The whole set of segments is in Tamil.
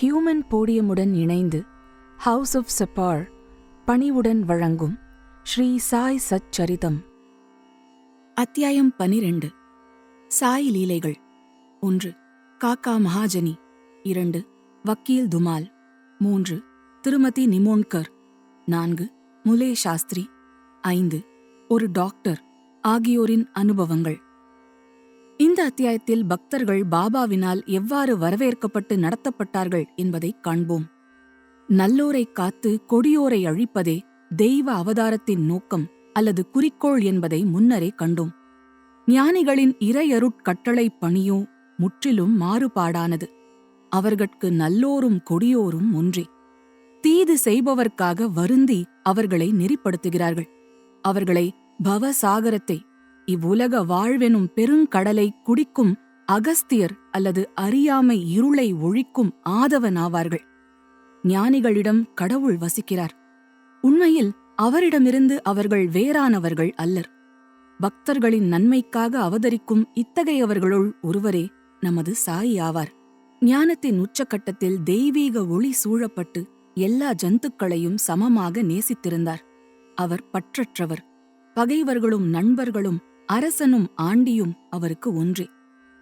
ஹியூமன் போடியமுடன் இணைந்து ஹவுஸ் ஆஃப் செப்பார் பணிவுடன் வழங்கும் ஸ்ரீ சாய் சச்சரிதம். அத்தியாயம் பனிரெண்டு. சாய் லீலைகள். ஒன்று. காக்கா மகாஜனி. இரண்டு. வக்கீல் துமால். மூன்று. திருமதி நிமோன்கர். நான்கு. முலே சாஸ்திரி. ஐந்து. ஒரு டாக்டர். ஆகியோரின் அனுபவங்கள். இந்த அத்தியாயத்தில் பக்தர்கள் பாபாவினால் எவ்வாறு வரவேற்கப்பட்டு நடத்தப்பட்டார்கள் என்பதை காண்போம். நல்லோரை காத்து கொடியோரை அழிப்பதே தெய்வ அவதாரத்தின் நோக்கம் அல்லது குறிக்கோள் என்பதை முன்னரே கண்டோம். ஞானிகளின் இறையருட்கட்டளை பணியோ முற்றிலும் மாறுபாடானது. அவர்கட்கு நல்லோரும் கொடியோரும் ஒன்றே. தீது செய்பவர்க்காக வருந்தி அவர்களை நெறிப்படுத்துகிறார்கள். அவர்களை பவசாகரத்தை இவ்வுலக வாழ்வெனும் பெருங்கடலை குடிக்கும் அகஸ்தியர் அல்லது அறியாமை இருளை ஒழிக்கும் ஆதவனாவார்கள். ஞானிகளிடம் கடவுள் வசிக்கிறார். உண்மையில் அவரிடமிருந்து அவர்கள் வேறானவர்கள் அல்லர். பக்தர்களின் நன்மைக்காக அவதரிக்கும் இத்தகையவர்களுள் ஒருவரே நமது சாயி ஆவார். ஞானத்தின் உச்சக்கட்டத்தில் தெய்வீக ஒளி சூழப்பட்டு எல்லா ஜந்துக்களையும் சமமாக நேசித்திருந்தார். அவர் பற்றற்றவர். பகைவர்களும் நண்பர்களும் அரசனும் ஆண்டியும் அவருக்கு ஒன்றே.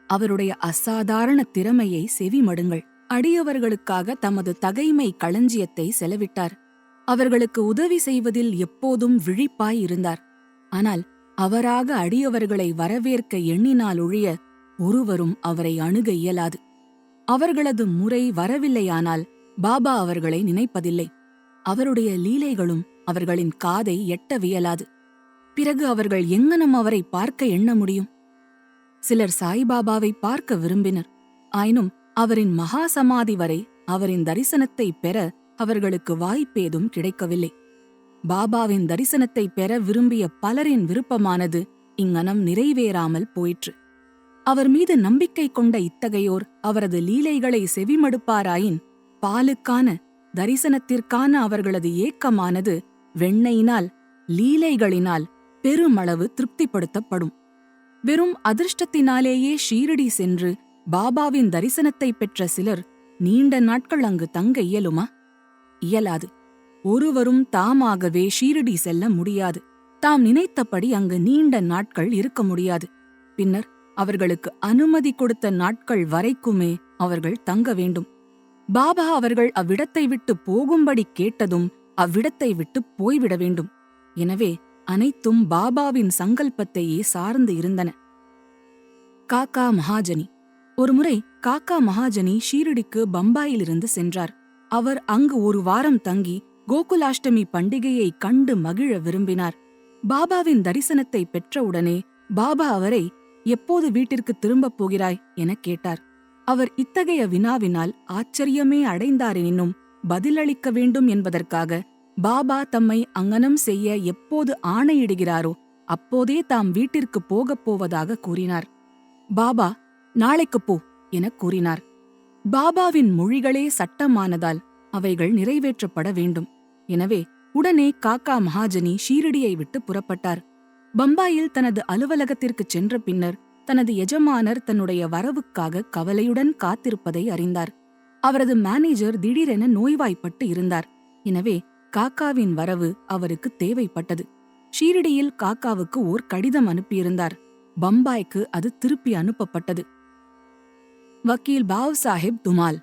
அவருடைய அசாதாரண திறமையை செவிமடுங்கள். அடியவர்களுக்காக தமது தகைமை களஞ்சியத்தை செலவிட்டார். அவர்களுக்கு உதவி செய்வதில் எப்போதும் விழிப்பாய் இருந்தார். ஆனால் அவராக அடியவர்களை வரவேற்க எண்ணினால் ஒழிய ஒருவரும் அவரை அணுக இயலாது. அவர்களது முறை வரவில்லையானால் பாபா அவர்களை நினைப்பதில்லை. அவருடைய லீலைகளும் அவர்களின் காதை எட்டவியலாது பிறகு அவர்கள் எங்கனம் அவரை பார்க்க எண்ண முடியும்? சிலர் சாய்பாபாவை பார்க்க விரும்பினர். ஆயினும் அவரின் மகா சமாதி வரை அவரின் தரிசனத்தை பெற அவர்களுக்கு வாய்ப்பேதும் கிடைக்கவில்லை. பாபாவின் தரிசனத்தை பெற விரும்பிய பலரின் விருப்பமானது இங்கனம் நிறைவேறாமல் போயிற்று. அவர் மீது நம்பிக்கை கொண்ட இத்தகையோர் அவரது லீலைகளை செவிமடுப்பாராயின் பாலுக்கான தரிசனத்திற்கான அவர்களது ஏக்கமானது வெண்ணையினால் லீலைகளினால் பெருமளவு திருப்திப்படுத்தப்படும். வெறும் அதிர்ஷ்டத்தினாலேயே ஷீரடி சென்று பாபாவின் தரிசனத்தை பெற்ற சிலர் நீண்ட நாட்கள் அங்கு தங்க இயலுமா? இயலாது. ஒருவரும் தாமாகவே ஷீரடி செல்ல முடியாது. தாம் நினைத்தபடி அங்கு நீண்ட நாட்கள் இருக்க முடியாது. பின்னர் அவர்களுக்கு அனுமதி கொடுத்த நாட்கள் வரைக்குமே அவர்கள் தங்க வேண்டும். பாபா அவர்கள் அவ்விடத்தை விட்டு போகும்படி கேட்டதும் அவ்விடத்தை விட்டு போய்விட வேண்டும். எனவே அனைத்தும் பாபாவின் சங்கல்பத்தையே சார்ந்து இருந்தன. காக்கா மகாஜனி. ஒருமுறை காக்கா மகாஜனி ஷீரடிக்கு பம்பாயிலிருந்து சென்றார். அவர் அங்கு ஒரு வாரம் தங்கி கோகுலாஷ்டமி பண்டிகையை கண்டு மகிழ விரும்பினார். பாபாவின் தரிசனத்தை பெற்றவுடனே பாபா அவரை எப்போது வீட்டிற்கு திரும்பப் போகிறாய்? எனக் கேட்டார். அவர் இத்தகைய வினாவினால் ஆச்சரியமே அடைந்தாரெனினும் பதிலளிக்க வேண்டும் என்பதற்காக பாபா தம்மை அங்கனம் செய்ய எப்போது ஆணையிடுகிறாரோ அப்போதே தாம் வீட்டிற்கு போகப் போவதாக கூறினார். பாபா நாளைக்குப் போ எனக் கூறினார். பாபாவின் மொழிகளே சட்டமானதால் அவைகள் நிறைவேற்றப்பட வேண்டும். எனவே உடனே காக்கா மகாஜனி ஷீரடியை விட்டு புறப்பட்டார். பம்பாயில் தனது அலுவலகத்திற்குச் சென்ற பின்னர் தனது எஜமானர் தன்னுடைய வரவுக்காக கவலையுடன் காத்திருப்பதை அறிந்தார். அவரது மேனேஜர் திடீரென நோய்வாய்ப்பட்டு இருந்தார். எனவே காக்காவின் வரவு அவருக்கு தேவைப்பட்டது. ஷீரடியில் காக்காவுக்கு ஓர் கடிதம் அனுப்பியிருந்தார். பம்பாய்க்கு அது திருப்பி அனுப்பப்பட்டது. வக்கீல் பாவ் சாஹிப் துமால்.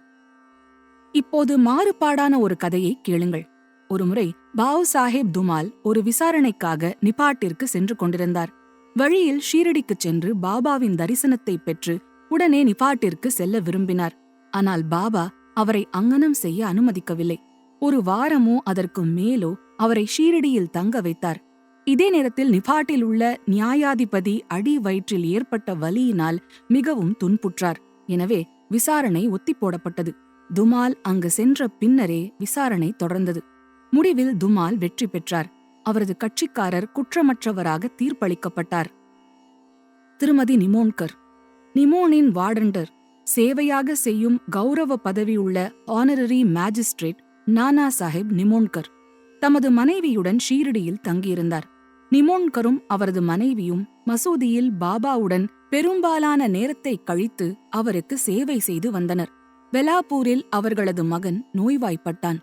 இப்போது மாறுபாடான ஒரு கதையை கேளுங்கள். ஒருமுறை பாவ் சாஹேப் துமால் ஒரு விசாரணைக்காக நிபாட்டிற்கு சென்று கொண்டிருந்தார். வழியில் ஷீரடிக்குச் சென்று பாபாவின் தரிசனத்தை பெற்று உடனே நிபாட்டிற்கு செல்ல விரும்பினார். ஆனால் பாபா அவரை அங்கனம் செய்ய அனுமதிக்கவில்லை. ஒரு வாரமோ அதற்கு மேலோ அவரை ஷீரடியில் தங்க வைத்தார். இதே நேரத்தில் நிபாட்டில் உள்ள நியாயாதிபதி அடி வயிற்றில் ஏற்பட்ட வலியினால் மிகவும் துன்புற்றார். எனவே விசாரணை ஒத்தி போடப்பட்டது. துமால் அங்கு சென்ற பின்னரே விசாரணை தொடர்ந்தது. முடிவில் துமால் வெற்றி பெற்றார். அவரது கட்சிக்காரர் குற்றமற்றவராக தீர்ப்பளிக்கப்பட்டார். திருமதி நிமோன்கர். நிமோனின் வார்டண்டர் சேவையாக செய்யும் கௌரவ பதவியுள்ள ஆனரரி மேஜிஸ்ட்ரேட் நானா சாஹிப் நிமோன்கர். தமது மனைவியுடன் ஷீரடியில் தங்கியிருந்தார். நிமோன்கரும் அவரது மனைவியும் மசூதியில் பாபாவுடன் பெரும்பாலான நேரத்தை கழித்து அவருக்கு சேவை செய்து வந்தனர். பெலாப்பூரில் அவர்களது மகன் நோய்வாய்ப்பட்டான்.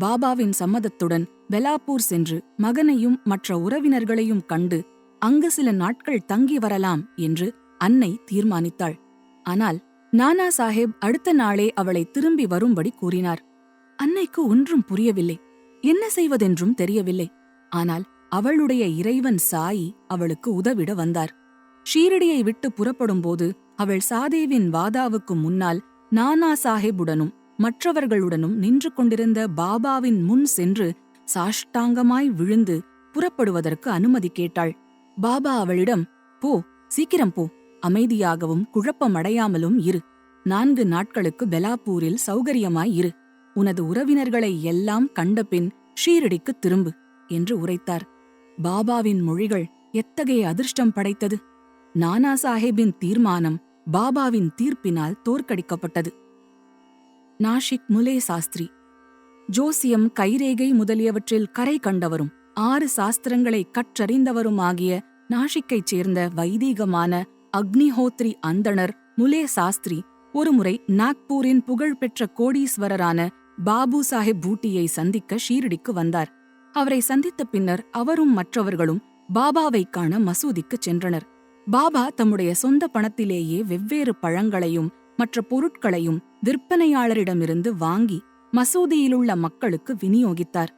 பாபாவின் சம்மதத்துடன் பெலாப்பூர் சென்று மகனையும் மற்ற உறவினர்களையும் கண்டு அங்கு சில நாட்கள் தங்கி வரலாம் என்று அன்னை தீர்மானித்தாள். ஆனால் நானா சாஹேப் அடுத்த நாளே அவளை திரும்பி வரும்படி கூறினார். அன்னைக்கு ஒன்றும் புரியவில்லை. என்ன செய்வதென்றும் தெரியவில்லை. ஆனால் அவளுடைய இறைவன் சாயி அவளுக்கு உதவிட வந்தார். ஷீரடியை விட்டு புறப்படும்போது அவள் சாதேவின் வாதாவுக்கு முன்னால் நானா சாஹேபுடனும் மற்றவர்களுடனும் நின்று கொண்டிருந்த பாபாவின் முன் சென்று சாஷ்டாங்கமாய் விழுந்து புறப்படுவதற்கு அனுமதி கேட்டாள். பாபா அவளிடம் போ சீக்கிரம் போ. அமைதியாகவும் குழப்பமடையாமலும் இரு. நான்கு நாட்களுக்கு பெலாப்பூரில் சௌகரியமாய் இரு. உனது உறவினர்களை எல்லாம் கண்டபின் ஷீரடிக்கு திரும்பு என்று உரைத்தார். பாபாவின் மொழிகள் எத்தகைய அதிர்ஷ்டம் படைத்தது? நானா சாஹேபின் தீர்மானம் பாபாவின் தீர்ப்பினால் தோற்கடிக்கப்பட்டது. நாஷிக் முலே சாஸ்திரி. ஜோசியம் கைரேகை முதலியவற்றில் கரை கண்டவரும் ஆறு சாஸ்திரங்களை கற்றறிந்தவருமாகிய நாஷிக்கைச் சேர்ந்த வைதீகமான அக்னிஹோத்ரி அந்தணர் முலே சாஸ்திரி ஒருமுறை நாக்பூரின் புகழ்பெற்ற கோடீஸ்வரரான பாபு சாஹிப் பூட்டியை சந்திக்க ஷீரடிக்கு வந்தார். அவரை சந்தித்த பின்னர் அவரும் மற்றவர்களும் பாபாவை காண மசூதிக்குச் சென்றனர். பாபா தம்முடைய சொந்த பணத்திலேயே வெவ்வேறு பழங்களையும் மற்ற பொருட்களையும் விற்பனையாளரிடமிருந்து வாங்கி மசூதியிலுள்ள மக்களுக்கு விநியோகித்தார்.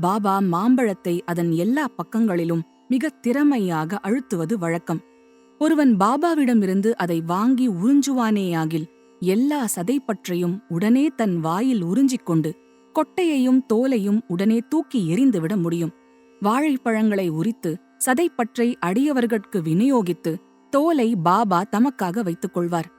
பாபா மாம்பழத்தை அதன் எல்லா பக்கங்களிலும் மிக திறமையாக அழுத்துவது வழக்கம். ஒருவன் பாபாவிடமிருந்து அதை வாங்கி உறிஞ்சுவானேயாகில் எல்லா சதைப்பற்றையும் உடனே தன் வாயில் உறிஞ்சிக் கொண்டு கொட்டையையும் தோலையும் உடனே தூக்கி எறிந்துவிட முடியும். வாழைப்பழங்களை உரித்து சதைப்பற்றை அடியவர்கட்கு விநியோகித்து தோலை பாபா தமக்காக வைத்துக் கொள்வார்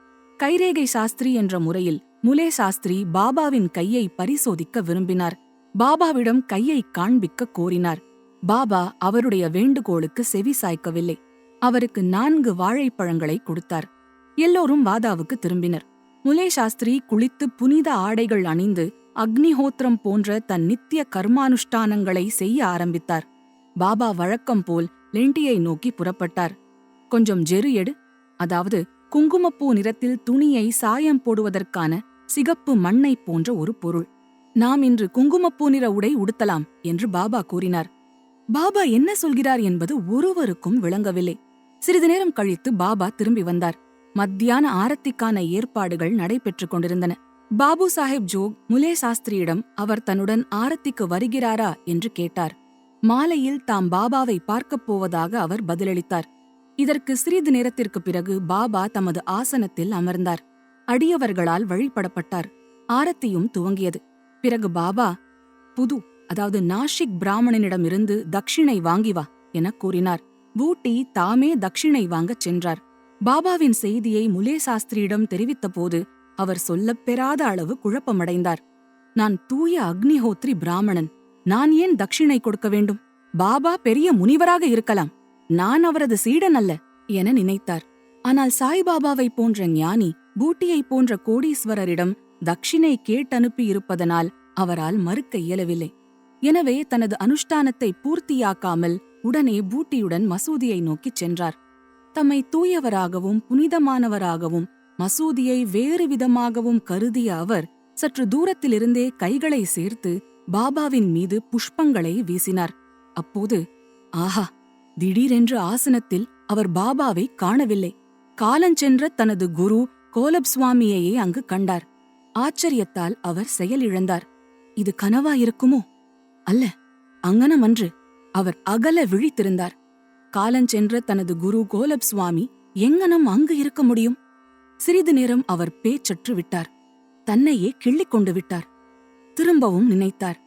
கைரேகை சாஸ்திரி என்ற முறையில் முலே சாஸ்திரி பாபாவின் கையை பரிசோதிக்க விரும்பினார். பாபாவிடம் கையை காண்பிக்க கோரினார். பாபா அவருடைய வேண்டுகோளுக்கு செவி சாய்க்கவில்லை. அவருக்கு நான்கு வாழைப்பழங்களை கொடுத்தார். எல்லோரும் வாதாவுக்கு திரும்பினர். முலே சாஸ்திரி குளித்து புனித ஆடைகள் அணிந்து அக்னிஹோத்திரம் போன்ற தன் நித்திய கர்மானுஷ்டானங்களை செய்ய ஆரம்பித்தார். பாபா வழக்கம் போல் லெண்டியை நோக்கி புறப்பட்டார். கொஞ்சம் ஜெரு எடு. அதாவது குங்குமப்பூ நிறத்தில் துணியை சாயம் போடுவதற்கான சிகப்பு மண்ணை போன்ற ஒரு பொருள். நாம் இன்று குங்குமப்பூ நிற உடை உடுத்தலாம் என்று பாபா கூறினார். பாபா என்ன சொல்கிறார் என்பது ஒருவருக்கும் விளங்கவில்லை. சிறிது நேரம் கழித்து பாபா திரும்பி வந்தார். மத்தியான ஆரத்திக்கான ஏற்பாடுகள் நடைபெற்றுக் கொண்டிருந்தன. பாபு சாஹிப் ஜோக் முலே சாஸ்திரியிடம் அவர் தன்னுடன் ஆரத்திக்கு வருகிறாரா என்று கேட்டார். மாலையில் தாம் பாபாவை பார்க்கப் போவதாக அவர் பதிலளித்தார். இதற்கு சிறிது நேரத்திற்கு பிறகு பாபா தமது ஆசனத்தில் அமர்ந்தார். அடியவர்களால் வழிபடப்பட்டார். ஆரத்தியும் துவங்கியது. பிறகு பாபா புது அதாவது நாஷிக் பிராமணனிடமிருந்து தட்சிணை வாங்கி வா எனக் கூறினார். பூட்டி தாமே தட்சிணை வாங்கச் சென்றார். பாபாவின் செய்தியை முலே சாஸ்திரியிடம் தெரிவித்தபோது அவர் சொல்லப் பெறாத அளவு குழப்பமடைந்தார். நான் தூய அக்னிஹோத்ரி பிராமணன். நான் ஏன் தட்சிணை கொடுக்க வேண்டும்? பாபா பெரிய முனிவராக இருக்கலாம். நான் அவரது சீடன் அல்ல என நினைத்தார். ஆனால் சாய்பாபாவை போன்ற ஞானி பூட்டியைப் போன்ற கோடீஸ்வரரிடம் தட்சிணை கேட்டனுப்பியிருப்பதனால் அவரால் மறுக்க இயலவில்லை. எனவே தனது அனுஷ்டானத்தை பூர்த்தியாக்காமல் உடனே பூட்டியுடன் மசூதியை நோக்கிச் சென்றார். தம்மை தூயவராகவும் புனிதமானவராகவும் மசூதியை வேறு விதமாகவும் கருதிய அவர் சற்று தூரத்திலிருந்தே கைகளை சேர்த்து பாபாவின் மீது புஷ்பங்களை வீசினார். அப்போது ஆஹா திடீரென்று ஆசனத்தில் அவர் பாபாவை காணவில்லை. காலஞ்சென்ற தனது குரு கோலப் சுவாமியையே அங்கு கண்டார். ஆச்சரியத்தால் அவர் செயலிழந்தார். இது கனவா இருக்குமோ அல்ல அங்கனமன்று அவர் அகல விழித்திருந்தார். காலஞ்சென்ற தனது குரு கோலப் சுவாமி எங்கனம் அங்கு இருக்க முடியும்? சிறிது நேரம் அவர் பேச்சற்று விட்டார். தன்னையே கிள்ளிக் கொண்டு விட்டார். திரும்பவும் நினைத்தார்.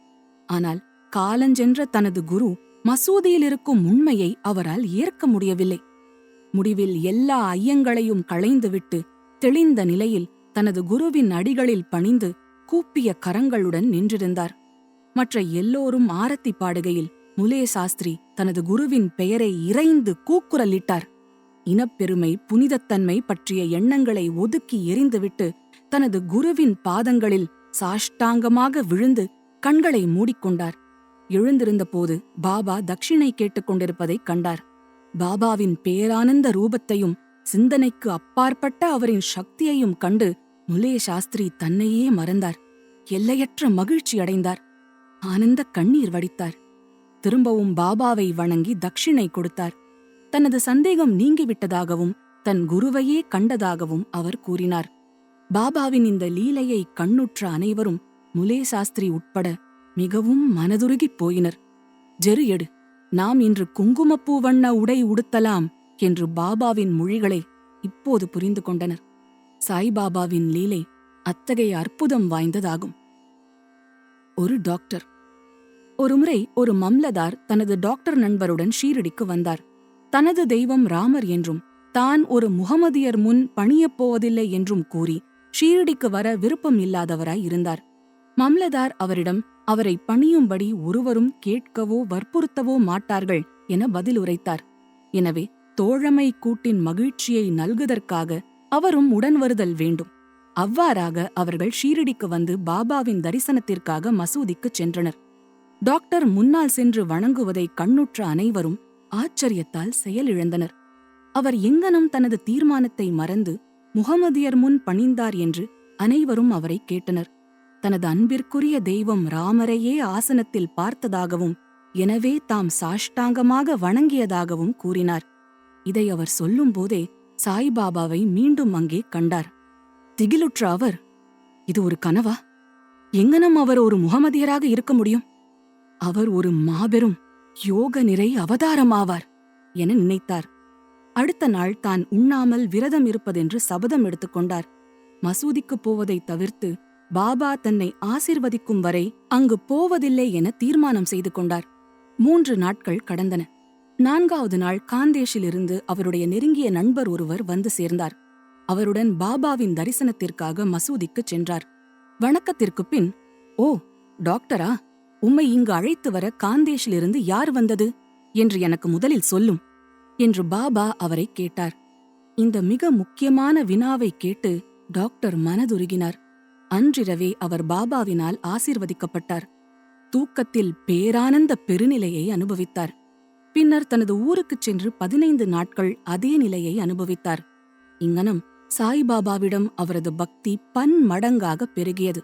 ஆனால் காலஞ்சென்ற தனது குரு மசூதியில் இருக்கும் உண்மையை அவரால் ஏற்க முடியவில்லை. முடிவில் எல்லா ஐயங்களையும் களைந்துவிட்டு தெளிந்த நிலையில் தனது குருவின் அடிகளில் பணிந்து கூப்பிய கரங்களுடன் நின்றிருந்தார். மற்ற எல்லோரும் ஆரத்தி பாடுகையில் முலே சாஸ்திரி தனது குருவின் பெயரை இறைந்து கூக்குரலிட்டார். இனப்பெருமை புனிதத்தன்மை பற்றிய எண்ணங்களை ஒதுக்கி எறிந்துவிட்டு தனது குருவின் பாதங்களில் சாஷ்டாங்கமாக விழுந்து கண்களை மூடிக்கொண்டார். எழுந்திருந்தபோது பாபா தட்சிணை கேட்டுக்கொண்டிருப்பதைக் கண்டார். பாபாவின் பேரானந்த ரூபத்தையும் சிந்தனைக்கு அப்பாற்பட்ட அவரின் சக்தியையும் கண்டு முலே சாஸ்திரி தன்னையே மறந்தார். எல்லையற்ற மகிழ்ச்சி அடைந்தார் ஆனந்த கண்ணீர் வடித்தார். திரும்பவும் பாபாவை வணங்கி தட்சிணை கொடுத்தார். தனது சந்தேகம் நீங்கிவிட்டதாகவும் தன் குருவையே கண்டதாகவும் அவர் கூறினார். பாபாவின் இந்த லீலையை கண்ணுற்ற அனைவரும் முலே சாஸ்திரி உட்பட மிகவும் மனதுருகிப் போயினர். ஜெரு எடு நாம் இன்று குங்குமப்பூ வண்ண உடை உடுத்தலாம் என்று பாபாவின் மொழிகளை இப்போது புரிந்து கொண்டனர். சாய்பாபாவின் லீலை அத்தகைய அற்புதம் வாய்ந்ததாகும். ஒரு டாக்டர் ஒருமுறை ஒரு மம்லதார் தனது டாக்டர் நண்பருடன் ஷீரடிக்கு வந்தார். தனது தெய்வம் ராமர் என்றும் தான் ஒரு முகமதியர் முன் பணியப் போவதில்லை என்றும் கூறி ஷீரடிக்கு வர விருப்பம் இல்லாதவராய் இருந்தார். மம்லதார் அவரிடம் அவரை பணியும்படி ஒருவரும் கேட்கவோ வற்புறுத்தவோ மாட்டார்கள் என பதில் உரைத்தார் எனவே தோழமை கூட்டின் மகிழ்ச்சியை நல்குதற்காக அவரும் உடன் வருதல் வேண்டும். அவ்வாறாக அவர்கள் ஷீரடிக்கு வந்து பாபாவின் தரிசனத்திற்காக மசூதிக்குச் சென்றனர். டாக்டர் முன்னால் சென்று வணங்குவதை கண்ணுற்ற அனைவரும் ஆச்சரியத்தால் செயலிழந்தனர். அவர் எங்கனம் தனது தீர்மானத்தை மறந்து முகமதியர் முன் பணிந்தார் என்று அனைவரும் அவரை கேட்டனர். தனது அன்பிற்குரிய தெய்வம் ராமரையே ஆசனத்தில் பார்த்ததாகவும் எனவே தாம் சாஷ்டாங்கமாக வணங்கியதாகவும் கூறினார். இதை அவர் சொல்லும்போதே சாய்பாபாவை மீண்டும் அங்கே கண்டார். திகிலுற்ற அவர் இது ஒரு கனவா? எங்கனம் அவர் ஒரு முகமதியராக இருக்க முடியும்? அவர் ஒரு மாபெரும் யோக நிறை அவதாரமாவார் என நினைத்தார். அடுத்த நாள் தான் உண்ணாமல் விரதம் இருப்பதென்று சபதம் எடுத்துக்கொண்டார் மசூதிக்குப் போவதை தவிர்த்து பாபா தன்னை ஆசிர்வதிக்கும் வரை அங்கு போவதில்லை என தீர்மானம் செய்து கொண்டார். மூன்று நாட்கள் கடந்தன. நான்காவது நாள் காந்தேஷிலிருந்து அவருடைய நெருங்கிய நண்பர் ஒருவர் வந்து சேர்ந்தார். அவருடன் பாபாவின் தரிசனத்திற்காக மசூதிக்குச் சென்றார். வணக்கத்திற்குப் பின் ஓ டாக்டரா? உம்மை இங்கு அழைத்து வர காந்தேஷிலிருந்து யார் வந்தது? என்று எனக்கு முதலில் சொல்லும். என்று பாபா அவரை கேட்டார். இந்த மிக முக்கியமான வினாவை கேட்டு டாக்டர் மனதுருகினார். அன்றிரவே அவர் பாபாவினால் ஆசீர்வதிக்கப்பட்டார். தூக்கத்தில் பேரானந்த பெருநிலையை அனுபவித்தார். பின்னர் தனது ஊருக்குச் சென்று பதினைந்து நாட்கள் அதே நிலையை அனுபவித்தார். இங்கனம் சாய்பாபாவிடம் அவரது பக்தி பன்மடங்காக பெருகியது.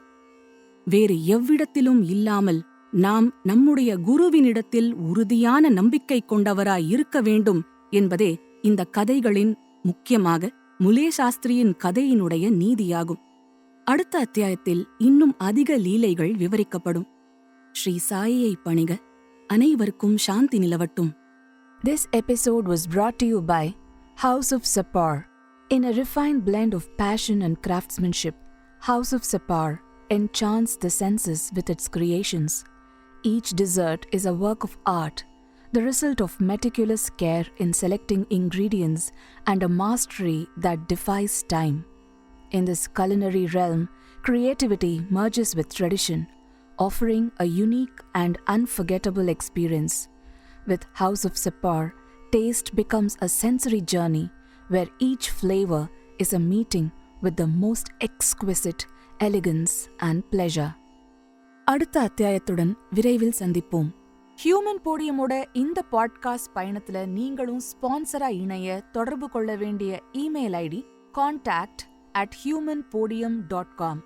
வேறு எவ்விடத்திலும் இல்லாமல் நாம் நம்முடைய குருவினிடத்தில் உறுதியான நம்பிக்கை கொண்டவராய் இருக்க வேண்டும் என்பதே இந்த கதைகளின் முக்கியமாக முலே சாஸ்திரியின் கதையினுடைய நீதியாகும். அடுத்த அத்தியாயத்தில் இன்னும் அதிக லீலைகள் விவரிக்கப்படும். ஸ்ரீ சாயியை பணிக. அனைவருக்கும் சாந்தி நிலவட்டும். This episode was brought you by house of of in a refine refined of passion and and house of of Sapar enchants the senses with its creations. Each dessert is a work of art, the result of meticulous care in selecting ingredients and a mastery that defies time. In this culinary realm, creativity merges with tradition, offering a unique and unforgettable experience. With House of Sapar, taste becomes a sensory journey where each flavor is a meeting with the most exquisite elegance and pleasure. அடுத்த அத்தியாயத்துடன் விரைவில் சந்திப்போம். ஹியூமன் போடியமோட இந்த பாட்காஸ்ட் பயணத்துல நீங்களும் ஸ்பான்சரா இணைய தொடர்பு கொள்ள வேண்டிய email ID contact at human podium dot com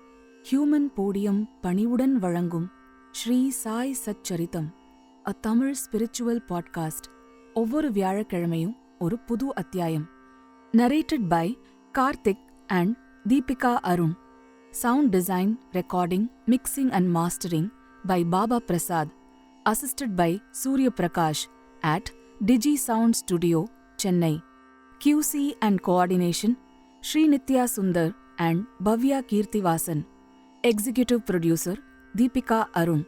human podium பணிவுடன் வழங்கும் Sri Sai Satcharitam a Tamil spiritual podcast ஒவ்வொரு வியாழக்கிழமையும் ஒரு புது அத்தியாயம். Narrated by Karthik and Deepika Arun Sound Design, Recording, Mixing and Mastering by Baba Prasad, assisted by Surya Prakash at Digi Sound Studio, Chennai. QC and Coordination Sri Nitya Sundar and Bhavya Kirtivasan. Executive Producer Deepika Arun.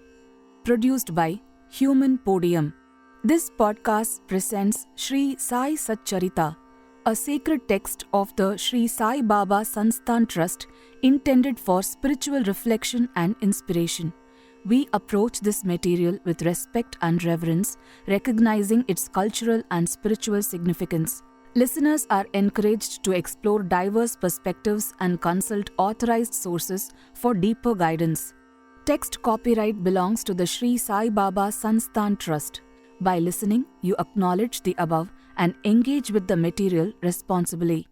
Produced by Human Podium. This podcast presents Sri Sai Satcharita a sacred text of the Sri Sai Baba Sansthan Trust intended for spiritual reflection and inspiration. We approach this material with respect and reverence, recognizing its cultural and spiritual significance. Listeners are encouraged to explore diverse perspectives and consult authorized sources for deeper guidance. Text copyright belongs to the Sri Sai Baba Sansthan Trust. By listening, you acknowledge the above and engage with the material responsibly.